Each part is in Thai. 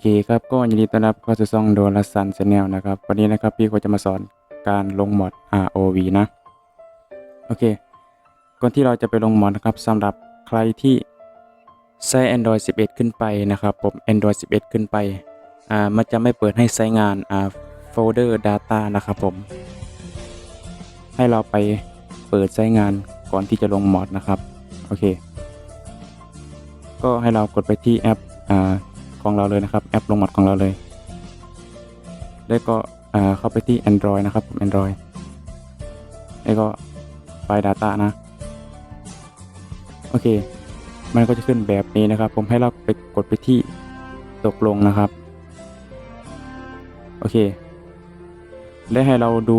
เคครับก็ยินดีต้อนรับเข้าสู่ช่องโดลสันชาแนลนะครับ วันนี้นะครับพี่ก็จะมาสอนการลงมอด ROV นะ โอเค ก่อนที่เราจะไปลงมอดนะครับสำหรับใครที่ใช้ Android 11 ขึ้นไปนะครับ ผม Android 11 ขึ้นไปอ่ามันจะไม่เปิดให้ใช้งานอ่าโฟลเดอร์ Data นะครับผม ให้เราไปเปิดใช้งานก่อนที่จะลงมอดนะครับ โอเค ก็ให้เรากดไปที่แอปอ่า ของเราเลยนะครับ แอปลงหมดของเราเลย แล้วก็เข้าไปที่ Android นะครับผม Android แล้วก็ไฟล์ Data นะ โอเค มันก็จะขึ้นแบบนี้นะครับ ผมให้เราไปกดไปที่ตกลงนะครับ โอเค และให้เราดู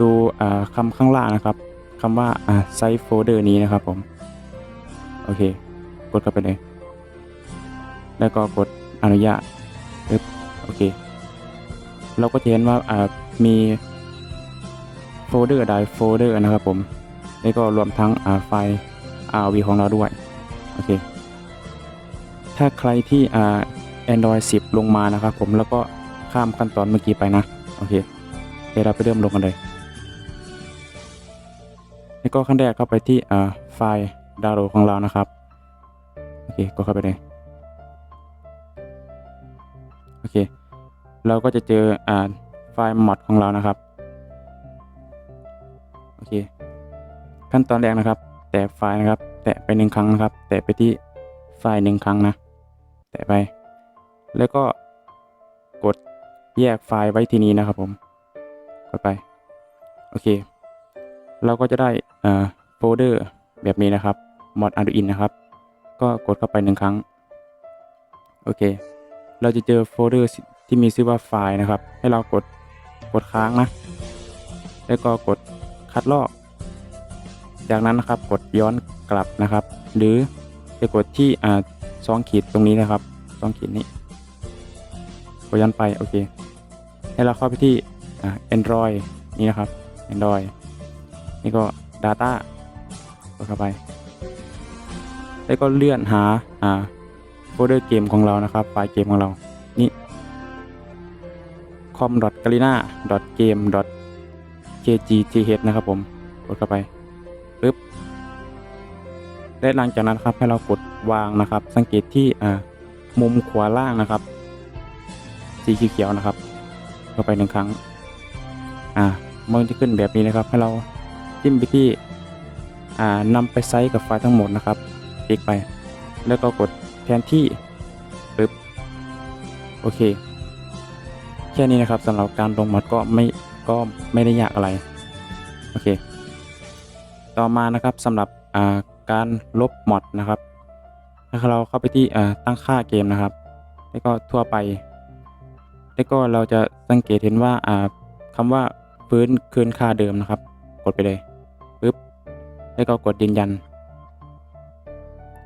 ดูคำข้างล่างนะครับคำว่าอ่าไซต์โฟลเดอร์นี้นะครับผม โอเค กดเข้าไปเลย แล้วก็กดอนุญาตปึ๊บโอเค เราก็จะเห็นว่าอ่ามีโฟลเดอร์ใดโฟลเดอร์นะครับผมแล้วก็รวมทั้งอ่าไฟล์ RV ของเราด้วยโอเคถ้าใครที่อ่า Android 10 ลงมานะครับผมแล้วก็ข้ามขั้นตอนเมื่อกี้ไปนะโอเคเดี๋ยวเราไปเริ่มลงกันเลยแล้วก็ขั้นแรกเข้าไปที่อ่าไฟล์ดาวน์โหลดของเรานะครับโอเคก็เข้าไปเลย เค เราก็จะเจออ่าไฟล์มอดของเรานะครับ โอเค ขั้นตอนแรกนะครับ แตะไฟล์นะครับ แตะไปหนึ่งครั้งนะครับ แตะไปที่ไฟล์หนึ่งครั้งนะ แตะไป แล้วก็กดแยกไฟล์ไว้ที่นี้นะครับผมกดไป โอเค เราก็จะได้อ่าโฟลเดอร์แบบนี้นะครับมอด Arduino นะครับ ก็กดเข้าไปหนึ่งครั้ง โอเค เราจะเจอโฟลเดอร์ที่มีชื่อว่าไฟล์นะครับ ให้เรากดกดค้างนะ แล้วก็กดคัดลอก จากนั้นนะครับกดย้อนกลับนะครับ หรือจะกดที่อ่าสองขีดตรงนี้นะครับสองขีดนี้กดย้อนไปโอเค ให้เราเข้าไปที่อ่า Android นี่นะครับ Android นี่ก็ Data กดเข้าไป แล้วก็เลื่อนหาอ่า ฟลเดอร์เกมของเรานะครับ ไฟล์เกมของเรา นี่ com.garena.game.kgth นะครับผม กดเข้าไปปึ๊บและหลังจากนั้นครับให้เรากดวางนะครับ สังเกตที่อ่ามุมขวาล่างนะครับ สีเขียวๆนะครับ เข้าไปหนึ่งครั้ง อ่ามันจะขึ้นแบบนี้นะครับ ให้เราจิ้มไปที่ อ่านำไปไซส์กับไฟล์ทั้งหมดนะครับ คลิกไป แล้วก็กด แทนที่ปึ๊บโอเค แค่นี้นะครับสำหรับการลงมอดก็ไม่ก็ไม่ได้ยากอะไรโอเค ต่อมานะครับสำหรับาการลบมอดนะครับให้เราเข้าไปที่ตั้งค่าเกมนะครับ แล้วก็ทั่วไป แล้วก็เราจะสังเกตเห็นว่าอ่าคำว่าฟื้นคืนค่าเดิมนะครับ กดไปเลยปึ๊บแล้วก็กดยืนยัน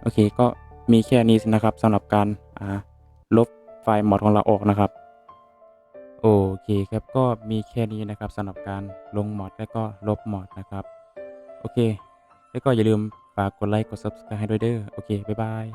โอเคก็ มีแค่นี้นะครับสำหรับการลบไฟล์มอดของเราออกนะครับ โอเคครับก็มีแค่นี้นะครับสำหรับการลงมอดและก็ลบมอดนะครับ โอเค แล้วก็อย่าลืมฝากกดไลค์กด subscribe ให้ด้วยเด้อโอเค บ๊ายบาย